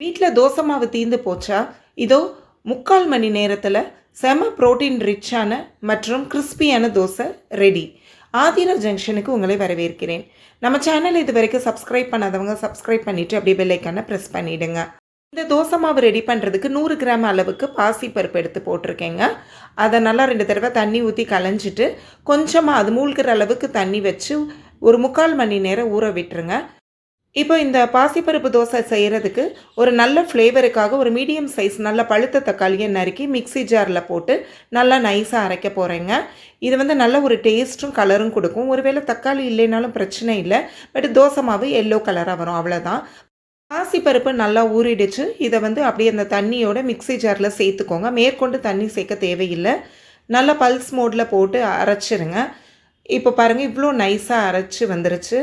வீட்டில் தோசை மாவு தீந்து போச்சா? இதோ முக்கால் மணி நேரத்தில் செம புரோட்டீன் ரிச்சான மற்றும் கிறிஸ்பியான தோசை ரெடி. ஆதிரா ஜங்ஷனுக்கு உங்களை வரவேற்கிறேன். நம்ம சேனல் இது வரைக்கும் சப்ஸ்கிரைப் பண்ணாதவங்க சப்ஸ்கிரைப் பண்ணிவிட்டு அப்படியே பெல்லைக்கான ப்ரெஸ் பண்ணிவிடுங்க இந்த தோசை மாவு ரெடி பண்ணுறதுக்கு நூறு கிராம் அளவுக்கு பாசி பருப்பு எடுத்து போட்டிருக்கேங்க. அதை நல்லா ரெண்டு தடவை தண்ணி ஊற்றி கலைஞ்சிட்டு கொஞ்சமாக அது மூழ்கிற அளவுக்கு தண்ணி வச்சு ஒரு முக்கால் மணி நேரம் ஊற விட்டுருங்க. இப்போ இந்த பாசிப்பருப்பு தோசை செய்கிறதுக்கு ஒரு நல்ல ஃப்ளேவருக்காக ஒரு மீடியம் சைஸ் நல்ல பழுத்த தக்காளியை நறுக்கி மிக்ஸி ஜாரில் போட்டு நல்லா நைஸாக அரைக்க போகிறேங்க இது வந்து நல்ல ஒரு டேஸ்ட்டும் கலரும் கொடுக்கும். ஒருவேளை தக்காளி இல்லைனாலும் பிரச்சனை இல்லை. பட் தோசை மாவு எல்லோ கலராக வரும். அவ்வளோதான் பாசிப்பருப்பு நல்லா ஊறிடுச்சு. இதை வந்து அப்படியே அந்த தண்ணியோட மிக்ஸி ஜாரில் சேர்த்துக்கோங்க. மேற்கொண்டு தண்ணி சேர்க்க தேவையில்லை. நல்லா பல்ஸ் மோடில் போட்டு அரைச்சிருங்க. இப்போ பாருங்கள் இவ்வளோ நைஸாக அரைச்சி வந்துருச்சு.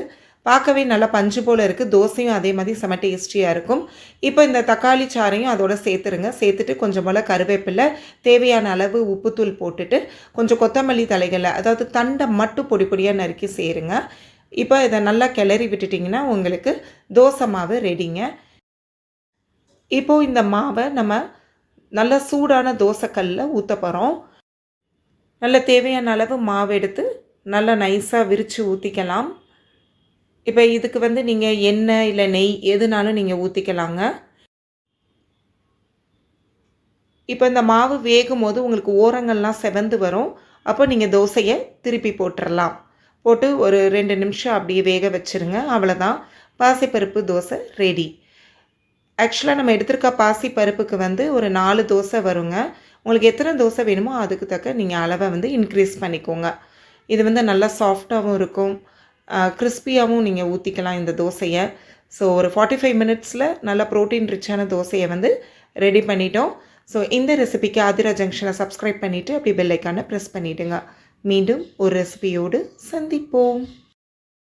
பார்க்கவே நல்லா பஞ்சு போல் இருக்குது தோசையும் அதே மாதிரி செம டேஸ்டியாக இருக்கும். இப்போ இந்த தக்காளி சாறையும் அதோட சேர்த்துருங்க. சேர்த்துட்டு கொஞ்சம் போல் கருவேப்பிலை தேவையான அளவு உப்புத்தூள் போட்டுட்டு கொஞ்சம் கொத்தமல்லி தலைகளை அதாவது தண்டை மட்டும் பொடி பொடியாக நறுக்கி சேருங்க. இப்போ இதை நல்லா கிளறி விட்டுட்டிங்கன்னா உங்களுக்கு தோசை மாவு ரெடிங்க. இப்போது இந்த மாவை நம்ம நல்ல சூடான தோசைக்கல்லில் ஊற்ற போகிறோம் நல்ல தேவையான அளவு மாவு எடுத்து நல்லா நைஸாக விரித்து ஊற்றிக்கலாம் இப்போ இதுக்கு வந்து நீங்கள் எண்ணெய் இல்லை நெய் எதுனாலும் நீங்கள் ஊற்றிக்கலாங்க இப்போ இந்த மாவு வேகும் போது உங்களுக்கு ஓரங்கள்லாம் செவந்து வரும். அப்போ நீங்கள் தோசையை திருப்பி போட்டுடலாம் போட்டு ஒரு ரெண்டு நிமிஷம் அப்படியே வேக வச்சுருங்க. அவ்வளோதான் பாசிப்பருப்பு தோசை ரெடி ஆக்சுவலாக நம்ம எடுத்திருக்க பாசி பருப்புக்கு வந்து ஒரு நாலு தோசை வருங்க. உங்களுக்கு எத்தனை தோசை வேணுமோ அதுக்கு தக்க நீங்கள் அளவை வந்து இன்க்ரீஸ் பண்ணிக்கோங்க. இது வந்து நல்லா சாஃப்டாகவும் இருக்கும். கிறிஸ்பியாகவும் நீங்கள் ஊற்றிக்கலாம் இந்த தோசையை. ஸோ ஒரு ஃபார்ட்டி ஃபைவ் மினிட்ஸில் நல்லா ப்ரோட்டீன் ரிச்சான தோசையை வந்து ரெடி பண்ணிட்டோம். ஸோ இந்த ரெசிபிக்கு ஆதிரா ஜங்ஷனை சப்ஸ்கிரைப் பண்ணிவிட்டு அப்படி பெல்லைக்கான ப்ரெஸ் பண்ணிவிடுங்க மீண்டும் ஒரு ரெசிபியோடு சந்திப்போம்.